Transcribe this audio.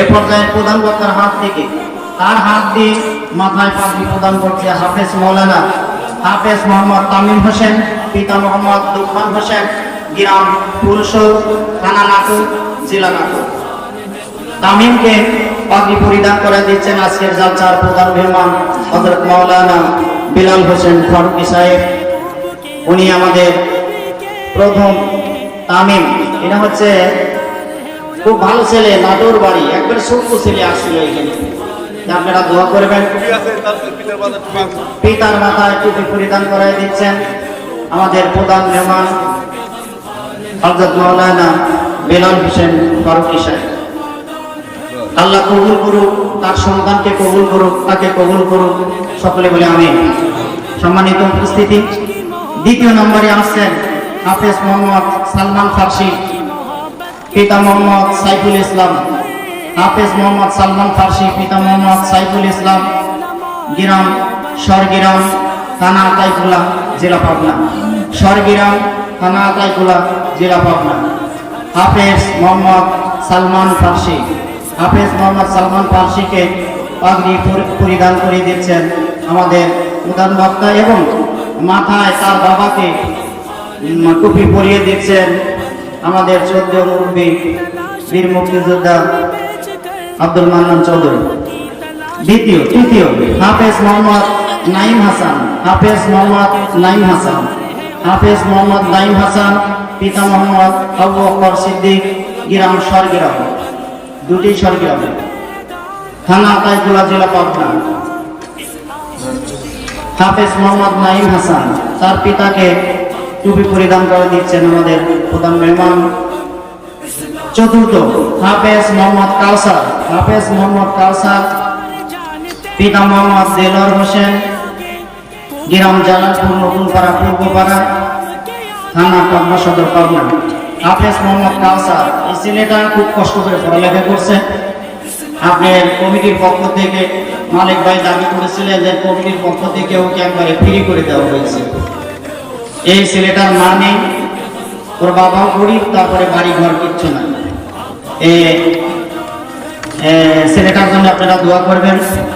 এ পর্যায়ে প্রধান বক্তার হাত থেকে তার হাত দিয়ে মাথায় পাগড়ি প্রদান করছে হাফেজ মৌলানা হাফেজ মোহাম্মদ তামিম হোসেন, পিতা মোহাম্মদ লুকমান হোসেন, গ্রাম পুরুষৌ, থানা নাটক, জেলা নাটক। তামিমকে পাগড়ি পরিধান করে দিচ্ছেন আজকের যাত্রার প্রধান মেহমান হজরত মাওলানা বিলাল হোসেন ফারুকি সাহেব। উনি আমাদের প্রথম তামিম। এটা হচ্ছে খুব ভালো ছেলে, নাটোর বাড়ি। একবারে ছোট্ট ছেলে আসছিল এখানে। আপনারা দোয়া করবেন। পিতার মাথায় টুপি পরিধান করাই দিচ্ছেন আমাদের প্রধান মেহমান হজরত মাওলানা বেলাল হোসেন ফারুকি সাহেব। আল্লাহ কবুল করুক, তার সন্তানকে কবুল করুক, তাকে কবুল করুক। সকলে বলে আমি সম্মানিত উপস্থিতি। দ্বিতীয় নম্বরে আসছেন হাফেজ মোহাম্মদ সালমান ফার্সি। পিতা মোহাম্মদ সাইফুল ইসলাম, হাফেজ মোহাম্মদ সালমান ফার্সি, পিতা মোহাম্মদ সাইফুল ইসলাম, গিরাম, সরগিরাম, থানা আতাইকুলা জেলা পাবনা। সরগিরাম, থানা আতাইকুলা জেলা পাবনা। হাফেজ মোহাম্মদ সালমান ফার্সি, হাফেজ মোহাম্মদ সালমান ফার্সিকে পাগড়ি পরিধান করে দিচ্ছেন আমাদের প্রধান বক্তা এবং মাথায় তার বাবাকে টুপি পরিয়ে দিচ্ছেন আমাদের চোদ্দ মুরব্বী বীর মুক্তিযোদ্ধা আব্দুল মান্নান চৌধুরী। দ্বিতীয়, তৃতীয়, হাফেজ মোহাম্মদ নাইম হাসান, হাফেজ মোহাম্মদ নাইম হাসান, হাফেজ মোহাম্মদ নাইম হাসান, পিতা মোহাম্মদ আবু বকর সিদ্দিক, গ্রাম সরগ্রাম। দুটি সরগ্রাম। থানা আতাইকুলা জেলা পাবনা। হাফেজ মোহাম্মদ নাইম হাসান, তার পিতাকে টুপি পরিধান করে দিচ্ছেন আমাদের প্রধান মেহমান। চতুর্থ, হাফেজ মোহাম্মদ কাউসার। হাফেজ মোহাম্মদ কাউসার, পিতা মোহাম্মদ দেলোয়ার হোসেন, গ্রাম জালালপুর, নতুনপাড়া, পূর্বপাড়া, থানা পাবনা সদর পাবনা হাফেজ মোহাম্মদ কাউসার, এই ছেলেটা খুব কষ্ট করে পড়ালেখা করছে। আপনার কমিটির পক্ষ থেকে মালিক ভাই দাবি করেছিলেন যে কমিটির পক্ষ থেকে ওকে একবারে ফ্রি করে দেওয়া হয়েছে। এই ছেলেটার মা নেই, ওর বাবাও গরিব, তারপরে বাড়ি ঘর কিচ্ছু না ছেলেটার জন্য আপনারা দোয়া করবেন।